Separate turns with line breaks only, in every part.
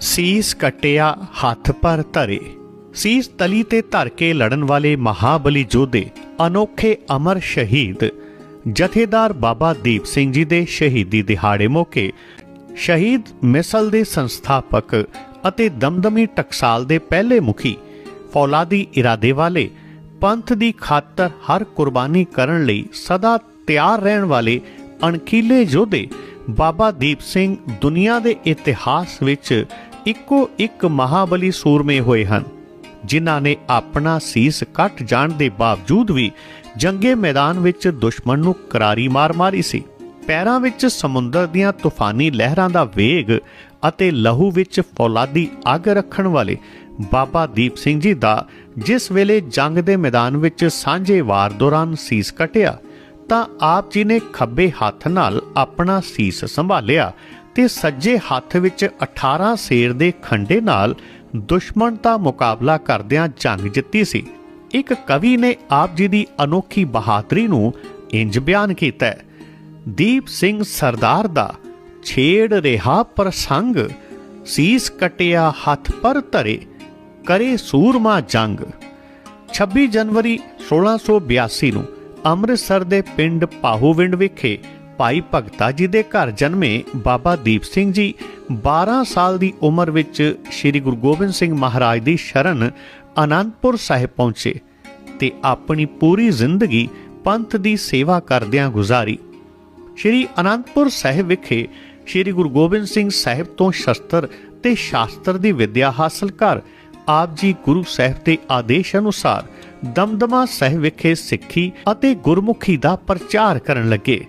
ਸੀਸ ਕਟਿਆ, ਹੱਥ ਪਰ ਧਰੇ। ਸੀਸ ਤਲੀ ਤੇ ਧਰ ਕੇ ਲੜਨ ਵਾਲੇ ਮਹਾਬਲੀ ਯੋਧੇ, ਅਨੋਖੇ ਅਮਰ ਸ਼ਹੀਦ। ਜਥੇਦਾਰ ਬਾਬਾ ਦੀਪ ਸਿੰਘ ਜੀ ਦੇ ਸ਼ਹੀਦੀ ਦਿਹਾੜੇ ਮੌਕੇ ਸ਼ਹੀਦ ਮਿਸਲ ਦੇ ਸੰਸਥਾਪਕ ਅਤੇ ਦਮਦਮੀ ਟਕਸਾਲ ਦੇ ਪਹਿਲੇ ਮੁਖੀ, ਫੌਲਾਦੀ ਇਰਾਦੇ ਵਾਲੇ, ਪੰਥ ਦੀ ਖਾਤਰ ਹਰ ਕੁਰਬਾਨੀ ਕਰਨ ਲਈ ਸਦਾ ਤਿਆਰ ਰਹਿਣ ਵਾਲੇ ਅਣਖੀਲੇ ਯੋਧੇ ਬਾਬਾ ਦੀਪ ਸਿੰਘ ਦੁਨੀਆ ਦੇ ਇਤਿਹਾਸ ਵਿੱਚ ਇੱਕੋ ਇੱਕ ਮਹਾਬਲੀ ਸੂਰਮੇ ਹੋਏ ਹਨ, ਜਿਨ੍ਹਾਂ ਨੇ ਆਪਣਾ ਸੀਸ ਕੱਟ ਜਾਣ ਦੇ ਬਾਵਜੂਦ ਵੀ ਜੰਗੇ ਮੈਦਾਨ ਵਿੱਚ ਦੁਸ਼ਮਣ ਨੂੰ ਕਰਾਰੀ ਮਾਰ ਮਾਰੀ ਸੀ। ਪੈਰਾਂ ਵਿੱਚ ਸਮੁੰਦਰ ਦੀਆਂ ਤੂਫਾਨੀ ਲਹਿਰਾਂ ਦਾ ਵੇਗ ਅਤੇ ਲਹੂ ਵਿੱਚ ਫੌਲਾਦੀ ਅੱਗ ਰੱਖਣ ਵਾਲੇ ਬਾਬਾ ਦੀਪ ਸਿੰਘ ਜੀ ਦਾ ਜਿਸ ਵੇਲੇ ਜੰਗ ਦੇ ਮੈਦਾਨ ਵਿੱਚ ਸਾਂਝੇ ਵਾਰ ਦੌਰਾਨ ਸੀਸ ਕਟਿਆ, ਤਾਂ ਆਪ ਜੀ ਨੇ ਖੱਬੇ ਹੱਥ ਨਾਲ ਆਪਣਾ ਸੀਸ ਸੰਭਾਲਿਆ ਤੇ ਸੱਜੇ ਹੱਥ ਵਿੱਚ 18 ਸੇਰ ਦੇ ਖੰਡੇ ਨਾਲ ਦੁਸ਼ਮਣ ਦਾ ਮੁਕਾਬਲਾ ਕਰਦਿਆਂ ਜੰਗ ਜਿੱਤੀ ਸੀ। ਇੱਕ ਕਵੀ ਨੇ ਆਪ ਜੀ ਦੀ ਅਨੋਖੀ ਬਹਾਦਰੀ ਨੂੰ ਇੰਜ ਬਿਆਨ ਕੀਤਾ ਦੀਪ ਸਿੰਘ ਸਰਦਾਰ ਦਾ ਛੇੜ ਰਿਹਾ ਪ੍ਰਸੰਗ, ਸੀਸ ਕਟਿਆ ਹੱਥ ਪਰ ਧਰੇ, ਕਰੇ ਸੂਰਮਾ ਜੰਗ। 26 ਜਨਵਰੀ 1682 ਨੂੰ ਅੰਮ੍ਰਿਤਸਰ ਦੇ ਪਿੰਡ ਪਾਹੂਵਿੰਡ ਵਿਖੇ ਭਾਈ ਭਗਤਾ ਜੀ ਦੇ ਘਰ ਜਨਮੇ ਬਾਬਾ ਦੀਪ ਸਿੰਘ ਜੀ 12 ਸਾਲ ਦੀ ਉਮਰ ਵਿੱਚ ਸ੍ਰੀ ਗੁਰੂ ਗੋਬਿੰਦ ਸਿੰਘ ਮਹਾਰਾਜ ਦੀ ਸ਼ਰਨ ਆਨੰਦਪੁਰ ਸਾਹਿਬ ਪਹੁੰਚੇ ਤੇ ਆਪਣੀ ਪੂਰੀ ਜ਼ਿੰਦਗੀ ਪੰਥ ਦੀ ਸੇਵਾ ਕਰਦਿਆਂ ਗੁਜ਼ਾਰੀ। ਸ਼੍ਰੀ ਅਨੰਦਪੁਰ ਸਾਹਿਬ ਵਿਖੇ ਸ਼੍ਰੀ ਗੁਰੂ ਗੋਬਿੰਦ ਸਿੰਘ ਸਾਹਿਬ ਤੋਂ ਸ਼ਸਤਰ ਤੇ ਸ਼ਾਸਤਰ ਦੀ ਵਿਦਿਆ ਹਾਸਲ ਕਰ ਆਪ ਜੀ ਗੁਰੂ ਸਾਹਿਬ ਦੇ ਆਦੇਸ਼ ਅਨੁਸਾਰ ਦਮਦਮਾ ਸਾਹਿਬ ਵਿਖੇ ਸਿੱਖੀ ਅਤੇ ਗੁਰਮੁਖੀ ਦਾ ਪ੍ਰਚਾਰ ਕਰਨ ਲੱਗੇ।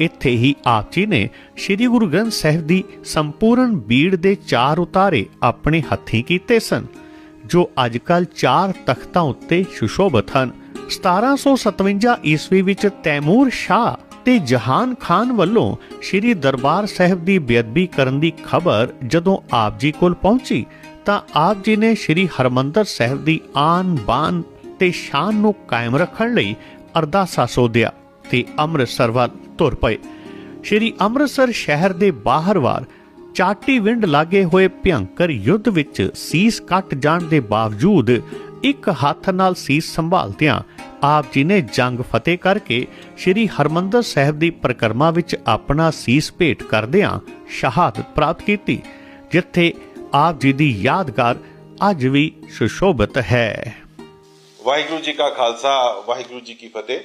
ਇੱਥੇ ਹੀ ਆਪ ਜੀ ਨੇ, ਸ਼੍ਰੀ ਗੁਰੂ ਗ੍ਰੰਥ ਸਾਹਿਬ ਦੀ ਸੰਪੂਰਨ ਬੀੜ ਦੇ ਚਾਰ ਉਤਾਰੇ ਆਪਣੇ ਹੱਥੀਂ ਕੀਤੇ ਸਨ, ਜੋ ਅੱਜਕੱਲ ਚਾਰ ਤਖਤਾਂ ਉੱਤੇ ਸੁਸ਼ੋਭਿਤ ਹਨ। 1757 ਈਸਵੀ ਵਿੱਚ ਤੈਮੂਰ ਸ਼ਾਹ ਤੇ ਜਹਾਨ ਖਾਨ ਵੱਲੋਂ ਸ੍ਰੀ ਦਰਬਾਰ ਸਾਹਿਬ ਦੀ ਬੇਅਦਬੀ ਕਰਨ ਦੀ ਖਬਰ ਜਦੋਂ ਆਪ ਜੀ ਕੋਲ ਪਹੁੰਚੀ, ਤਾਂ ਆਪ ਜੀ ਨੇ ਸ੍ਰੀ ਹਰਮੰਦਰ ਸਾਹਿਬ ਦੀ ਆਨ ਬਾਨ ਤੇ ਸ਼ਾਨ ਨੂੰ ਕਾਇਮ ਰੱਖਣ ਲਈ ਅਰਦਾਸਾ ਸੋਧਿਆ ਤੇ ਅੰਮ੍ਰਿਤਸਰ ਵੱਲ ਤੁਰ ਪਏ। ਸ਼੍ਰੀ ਅੰਮ੍ਰਿਤਸਰ ਸ਼ਹਿਰ ਦੇ ਬਾਹਰਵਾਰ ਚਾਟੀ ਵਿੰਡ ਲਾਗੇ ਹੋਏ ਭਿਅੰਕਰ ਯੁੱਧ ਵਿੱਚ ਸੀਸ ਕੱਟ ਜਾਣ ਦੇ ਬਾਵਜੂਦ ਇੱਕ ਹੱਥ ਨਾਲ ਸੀਸ ਸੰਭਾਲਦਿਆਂ ਆਪ ਜੀ ਨੇ ਜੰਗ ਫਤਿਹ ਕਰਕੇ ਸ੍ਰੀ ਹਰਮੰਦਰ ਸਾਹਿਬ ਦੀ ਪ੍ਰਕਰਮਾ ਵਿੱਚ ਆਪਣਾ ਸੀਸ ਭੇਟ ਕਰਦਿਆਂ ਸ਼ਹਾਦਤ ਪ੍ਰਾਪਤ ਕੀਤੀ, ਜਿੱਥੇ ਆਪ ਜੀ ਦੀ ਯਾਦਗਾਰ ਅੱਜ ਵੀ ਸੁਸ਼ੋਭਿਤ ਹੈ।
ਵਾਹਿਗੁਰੂ ਜੀ ਕਾ ਖਾਲਸਾ, ਵਾਹਿਗੁਰੂ ਜੀ ਕੀ ਫਤਿਹ।